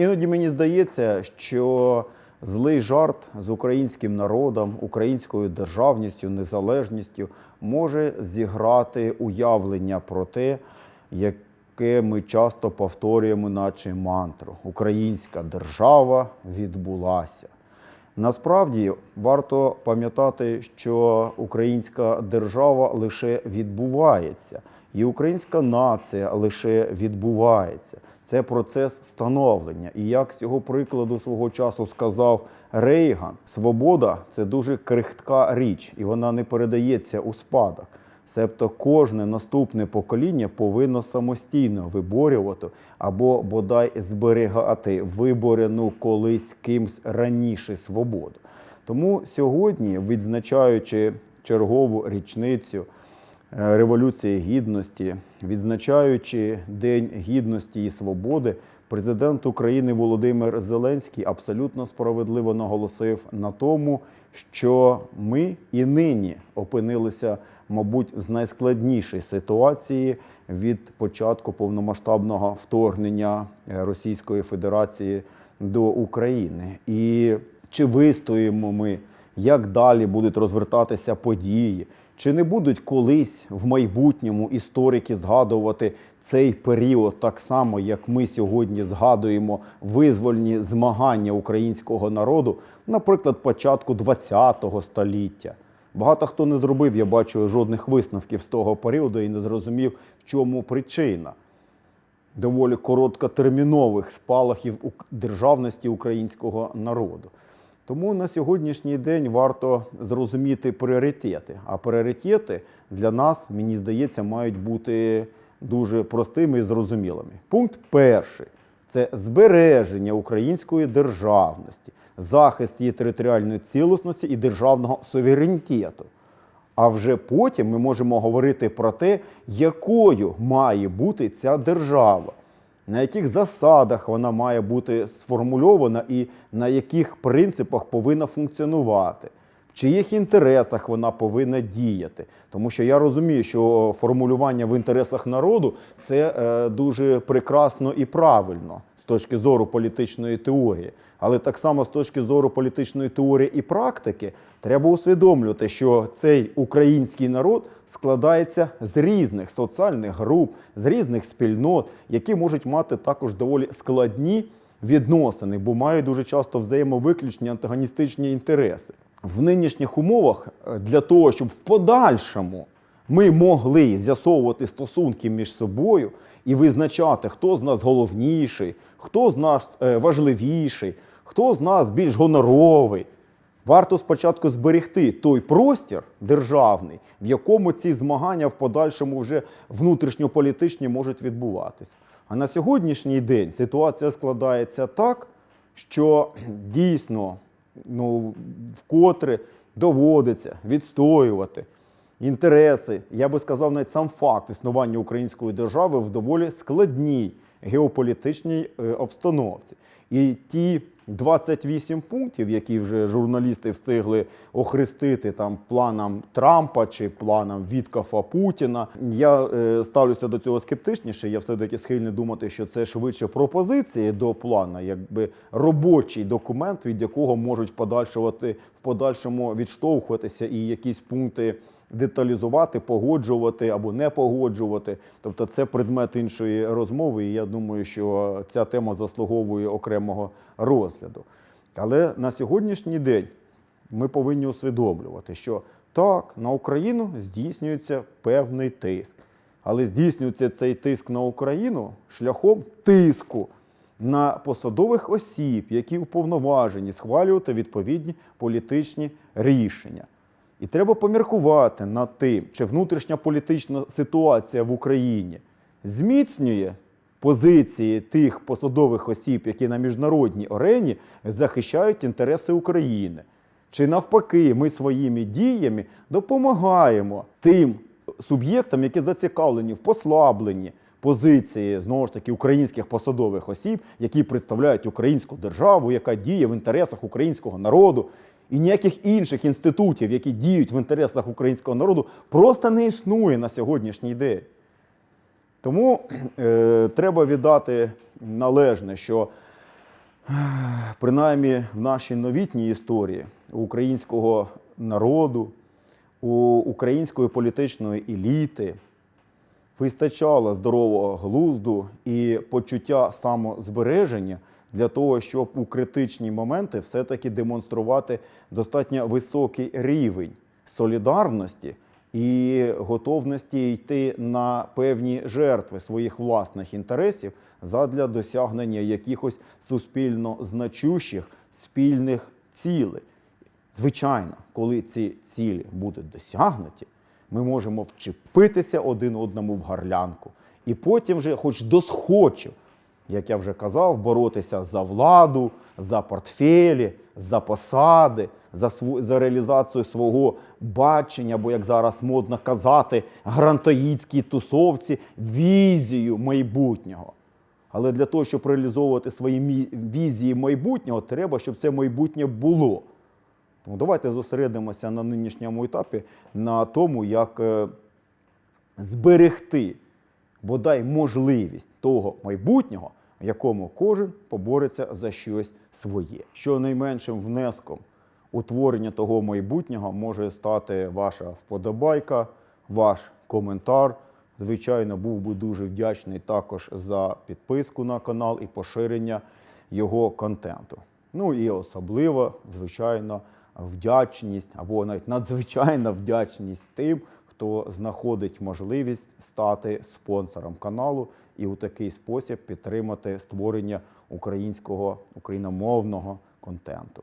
Іноді мені здається, що злий жарт з українським народом, українською державністю, незалежністю може зіграти уявлення про те, яке ми часто повторюємо, наче мантру: Українська держава відбулася. Насправді варто пам'ятати, що українська держава лише відбувається, і українська нація лише відбувається. Це процес становлення. І як цього прикладу свого часу сказав Рейган, свобода це дуже крихтка річ, і вона не передається у спадок. Себто кожне наступне покоління повинно самостійно виборювати або бодай зберігати виборену колись кимсь раніше свободу. Тому сьогодні, відзначаючи чергову річницю Революції Гідності, відзначаючи День Гідності і Свободи, президент України Володимир Зеленський абсолютно справедливо наголосив на тому, що ми і нині опинилися, мабуть, в найскладнішій ситуації від початку повномасштабного вторгнення е, Російської Федерації до України. І чи вистоїмо ми, як далі будуть розвертатися події, чи не будуть колись в майбутньому історики згадувати цей період так само, як ми сьогодні згадуємо визвольні змагання українського народу, наприклад, початку ХХ століття? Багато хто не зробив, я бачу, жодних висновків з того періоду і не зрозумів, в чому причина доволі короткотермінових спалахів державності українського народу. Тому на сьогоднішній день варто зрозуміти пріоритети. А пріоритети для нас, мені здається, мають бути дуже простими і зрозумілими. Пункт перший це збереження української державності, захист її територіальної цілісності і державного суверенітету. А вже потім ми можемо говорити про те, якою має бути ця держава, на яких засадах вона має бути сформульована і на яких принципах повинна функціонувати, в чиїх інтересах вона повинна діяти. Тому що я розумію, що формулювання в інтересах народу це е, дуже прекрасно і правильно з точки зору політичної теорії. Але так само з точки зору політичної теорії і практики треба усвідомлювати, що цей український народ складається з різних соціальних груп, з різних спільнот, які можуть мати також доволі складні відносини, бо мають дуже часто взаємовиключні антагоністичні інтереси. В нинішніх умовах е, для того, щоб в подальшому ми могли з'ясовувати стосунки між собою і визначати, хто з нас головніший, хто з нас е, важливіший, хто з нас більш гоноровий. Варто спочатку зберегти той простір державний, в якому ці змагання в подальшому вже внутрішньополітичні можуть відбуватись. А на сьогоднішній день ситуація складається так, що дійсно ну, вкотре доводиться відстоювати інтереси, я би сказав, навіть сам факт існування української держави в доволі складній геополітичній е, обстановці. І ті 28 пунктів, які вже журналісти встигли охрестити там планом Трампа чи планом Віткафа Путіна, я е, ставлюся до цього скептичніше. Я все-таки схильний думати, що це швидше пропозиції до плана, якби робочий документ, від якого можуть подальшувати в подальшому відштовхуватися і якісь пункти деталізувати, погоджувати або не погоджувати. Тобто це предмет іншої розмови, і я думаю, що ця тема заслуговує окремого розгляду. Але на сьогоднішній день ми повинні усвідомлювати, що так, на Україну здійснюється певний тиск. Але здійснюється цей тиск на Україну шляхом тиску на посадових осіб, які уповноважені схвалювати відповідні політичні рішення. І треба поміркувати над тим, чи внутрішня політична ситуація в Україні зміцнює позиції тих посадових осіб, які на міжнародній арені захищають інтереси України. Чи навпаки, ми своїми діями допомагаємо тим суб'єктам, які зацікавлені в послабленні позиції знову ж таки українських посадових осіб, які представляють українську державу, яка діє в інтересах українського народу, і ніяких інших інститутів, які діють в інтересах українського народу, просто не існує на сьогоднішній день. Тому е, треба віддати належне, що принаймні в нашій новітній історії українського народу, у української політичної еліти вистачало здорового глузду і почуття самозбереження для того, щоб у критичні моменти все-таки демонструвати достатньо високий рівень солідарності і готовності йти на певні жертви своїх власних інтересів задля досягнення якихось суспільно значущих спільних цілей. Звичайно, коли ці цілі будуть досягнуті, ми можемо вчепитися один одному в гарлянку. І потім вже, хоч досхочу, як я вже казав, боротися за владу, за портфелі, за посади, за, св- за реалізацію свого бачення, або як зараз модно казати, грантоїдській тусовці, візію майбутнього. Але для того, щоб реалізовувати свої візії майбутнього, треба, щоб це майбутнє було. Тому давайте зосередимося на нинішньому етапі на тому, як е, зберегти бодай можливість того майбутнього, в якому кожен побореться за щось своє. Що найменшим внеском у творення того майбутнього може стати ваша вподобайка, ваш коментар. Звичайно, був би дуже вдячний також за підписку на канал і поширення його контенту. Ну і особливо, звичайно, вдячність або навіть надзвичайна вдячність тим, хто знаходить можливість стати спонсором каналу і у такий спосіб підтримати створення українського україномовного контенту.